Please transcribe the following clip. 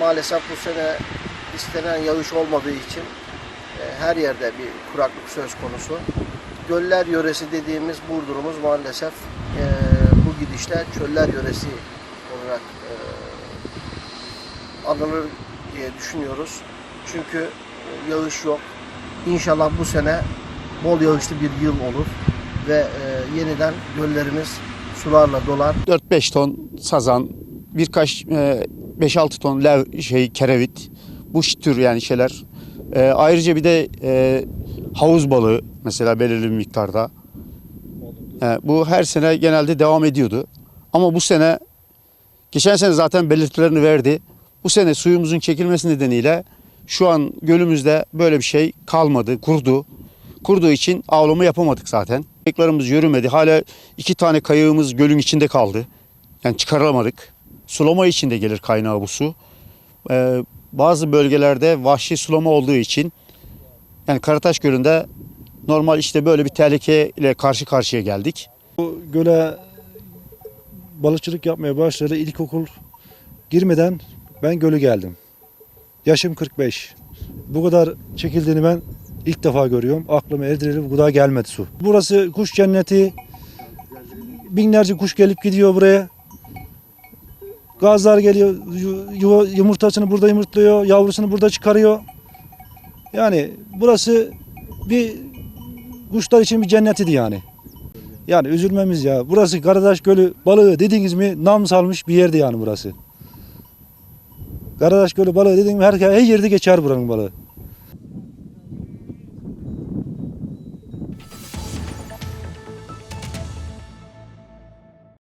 Maalesef bu sene istenen yağış olmadığı için e, her yerde bir kuraklık söz konusu. Göller yöresi dediğimiz Burdur'umuz maalesef e, bu gidişle çöller yöresi olarak e, anılır diye düşünüyoruz. Çünkü e, yağış yok. İnşallah bu sene bol yağışlı bir yıl olur ve e, yeniden göllerimiz sularla dolar. 4-5 ton sazan, birkaç e, 5-6 ton lev, şey kerevit, bu tür yani şeyler. E, ayrıca bir de e, havuz balığı mesela belirli bir miktarda. E, bu her sene genelde devam ediyordu. Ama bu sene geçen sene zaten belirtilerini verdi. Bu sene suyumuzun çekilmesi nedeniyle şu an gölümüzde böyle bir şey kalmadı, kurdu. Kurduğu için avlama yapamadık zaten. Kayıklarımız yürümedi. Hala iki tane kayığımız gölün içinde kaldı. Yani çıkaramadık. Sulama için de gelir kaynağı bu su. Ee, bazı bölgelerde vahşi sulama olduğu için yani Karataş Gölü'nde normal işte böyle bir tehlikeyle karşı karşıya geldik. Bu göle balıkçılık yapmaya başladı. İlkokul girmeden ben gölü geldim. Yaşım 45. Bu kadar çekildiğini ben ilk defa görüyorum. Aklıma erdireli bu kadar gelmedi su. Burası kuş cenneti. Binlerce kuş gelip gidiyor buraya. Gazlar geliyor, yu- yuva, yumurtasını burada yumurtluyor, yavrusunu burada çıkarıyor. Yani burası bir kuşlar için bir cennetidi yani. Yani üzülmemiz ya. Burası Karadaş Gölü balığı dediğiniz mi nam salmış bir yerdi yani burası. Karadaş Gölü balığı dediğim her, her yerde geçer buranın balığı.